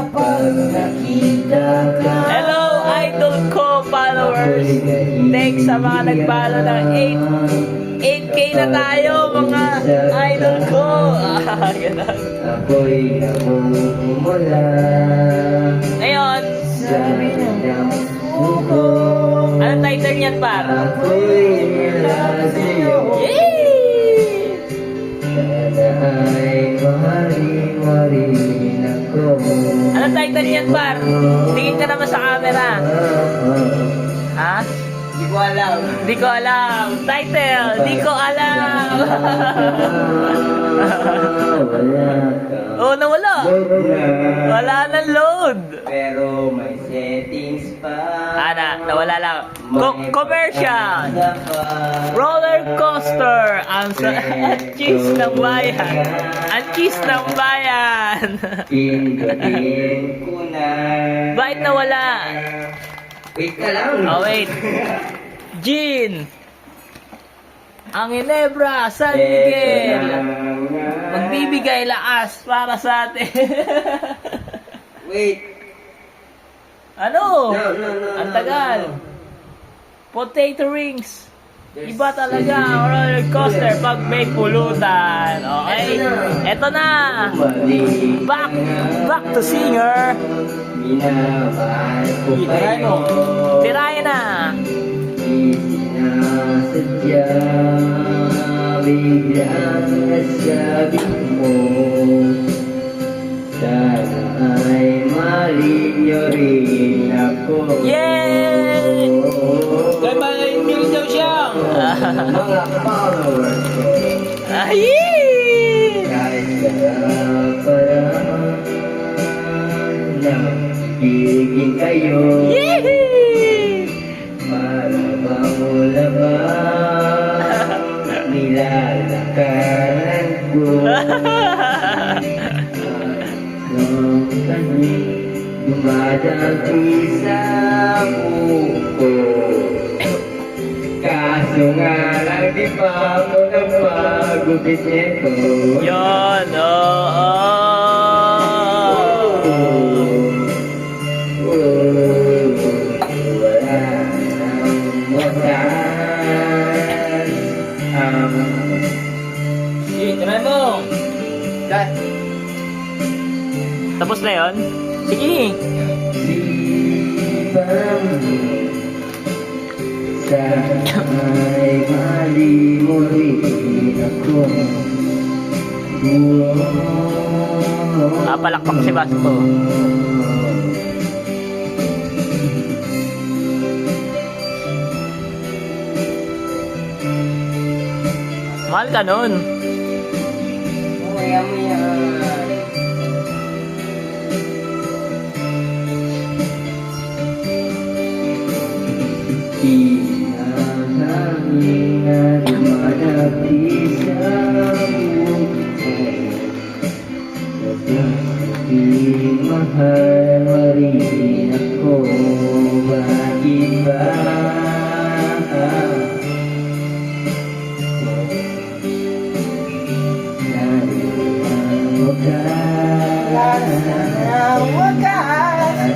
kapag nakita ka Hello, idol ko followers. Thanks sa mga nagpalo ng 8 8k na tayo, mga idol ko. Ah, ganun. Ako'y namumula Ngayon, sa kanyang buko anong title niyan, par? Ako'y Yay! Anong title niyan, par? Tingin ka naman sa camera. Ha? Di ko alam Di ko alam. Title, di ko alam. Oh, nawala. Wala na load. Pero may settings pa Ana, nawala lang. Co- commercial. Roller coaster. Ang, sa- cheese ng bayan. Ang cheese ng bayan. Pindutin ko na Bakit nawala? Wait ka lang Oh, wait. Gin. Ang Ginebra, San Miguel. Magbibigay lakas para sa atin. Wait ano? No, no, no, Ang no, tagal. no. Potato rings. Iba talaga ang roller coaster pag may pulutan. Okay? Eto na. Back, back to singer. Tirahin mo. Tirahin na. Sinasadya Biglang nasabi mo Mga followers ko Ay! Kahit paraan Na bigin kayo Yee! Para mahula ba Nilalakaran ko Nung kami Dumadagi sa buko Kaso nga lang di pa ako napagupit nito Yun, oo. Wala nang wakas Sige, try mo. Tapos na yun? Sige. sibang Sana'y mali mo rin ako Napalakpak si Basto. Mahal ka nun. Maya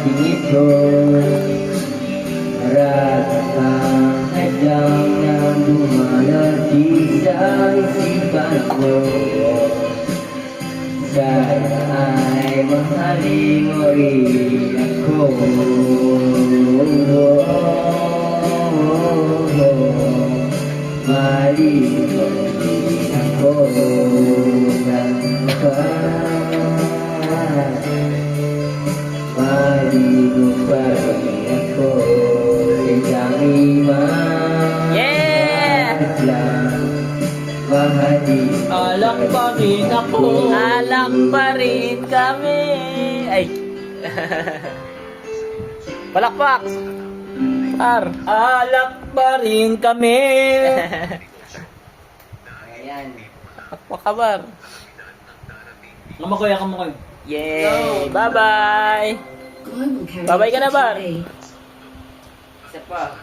Ating ito Maratapang hadang na lumalaki sa isipan ko Sana ay mahalin mo rin ako. Mahalin mo rin ako Maligo pa rin ako Isang iman Yeah! lang Mahalin Alak pa rin ako. Alak pa rin kami. Ay. Palakpak. Par. Alak pa rin kami. Ayan Palakpak ka, Par. Kamakoy, kamakoy. Yay! Bye-bye! Babay ka na, Bar. Isa pa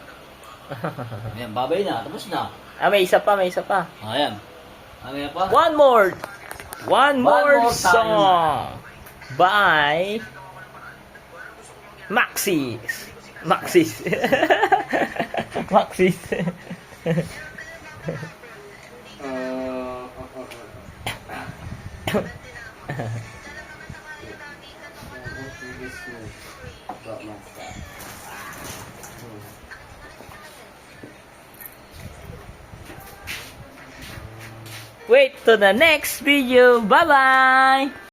Ayan, babay na. Tapos na. Ah, may isa pa, may isa pa. Ah, Ayan. Ano yan pa? One more! One more, more time. song! By Maxis. Maxis. Maxis. Wait to the next video. Bye-bye.